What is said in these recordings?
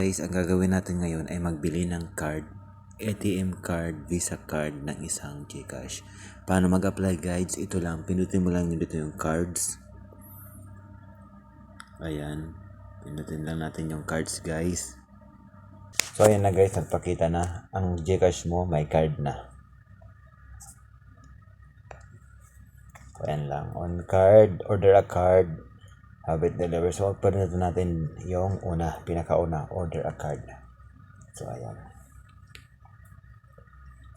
Guys, ang gagawin natin ngayon ay magbili ng card, ATM card, Visa card ng isang Gcash. Paano mag-apply guys? Ito lang, pinutin mo lang dito yung cards. Ayan, pinutin lang natin yung cards guys. So ayan na guys, nagpakita na. Ang Gcash mo, may card na. So ayan lang, on card, order a card, have it delivered. So pwede natin yung una, pinakauna, order a card. So ayan.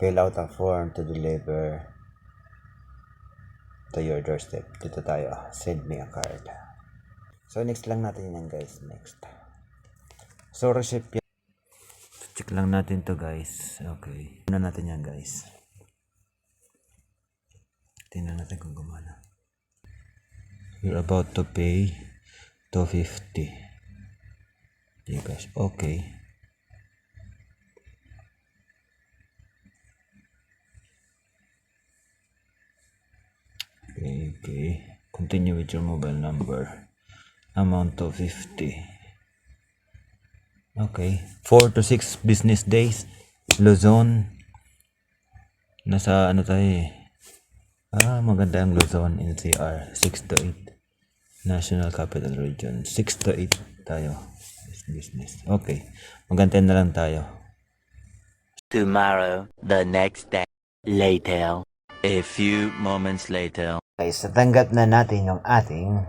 Fill out a form to deliver to your doorstep. Dito tayo, send me a card. So next lang natin yan guys, next. So recipient. Check lang natin to guys. Okay. Tingnan natin yan guys. Tingnan natin kung gumana. You're about to pay 250. Gcash. Okay. Okay, okay. Continue with your mobile number. Amount of 50. Okay. 4 to 6 business days. Luzon. Nasa ano tayo eh. Ah, maganda ang Luzon NCR. 6 to 8. National Capital Region. 6 to 8 tayo. Business. Okay. Magantay na lang tayo. Tomorrow, the next day, later, a few moments later. Guys, natanggap na natin yung ating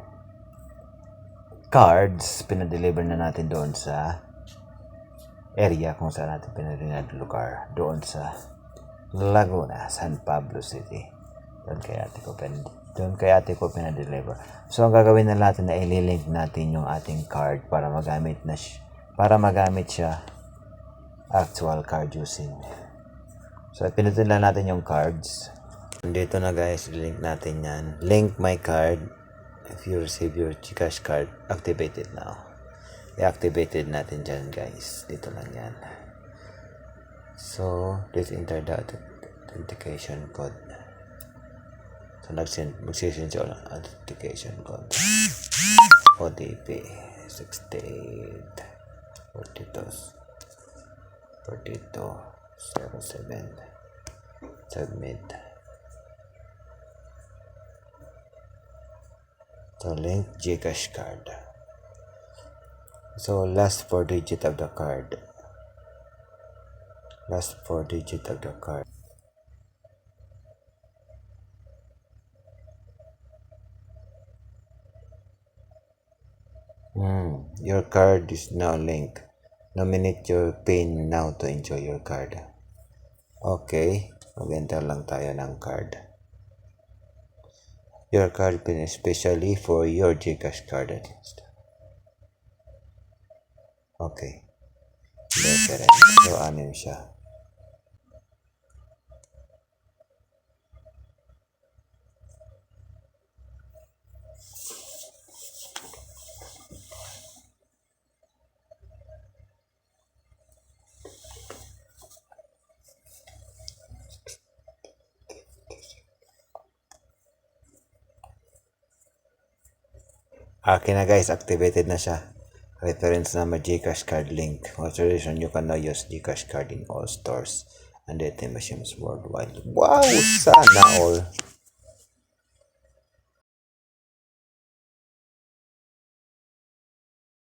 cards. Pinadeliver na natin doon sa area kung saan natin pinadeliver lugar. Doon sa Laguna, San Pablo City. Doon kay ate ko, pin, doon kay ate ko pinadeliver. So, ang gagawin na natin na ililink natin yung ating card para magamit na para magamit siya actual card using. So, pinutin lang natin yung cards. Dito na guys, link natin yan. Link my card. If you receive your Gcash card, activate it now. I-activated natin dyan guys. Dito lang yan. So, please enter the authentication code. So, nag-send, magsisend siya ng authentication code. OTP 68 42 42 07 submit So, link Gcash card. So, last four digit of the card. Last four digit of the card. Hmm, your card is now linked. Nominate your PIN now to enjoy your card. Okay, mag-enter lang tayo ng card. Your card PIN especially for your Gcash card at least. Okay. Different. So, anim siya. Akin na guys, activated na siya. Reference number Gcash card link. Authorization, you can now use Gcash card in all stores and ATM machines worldwide. Wow! Sana all.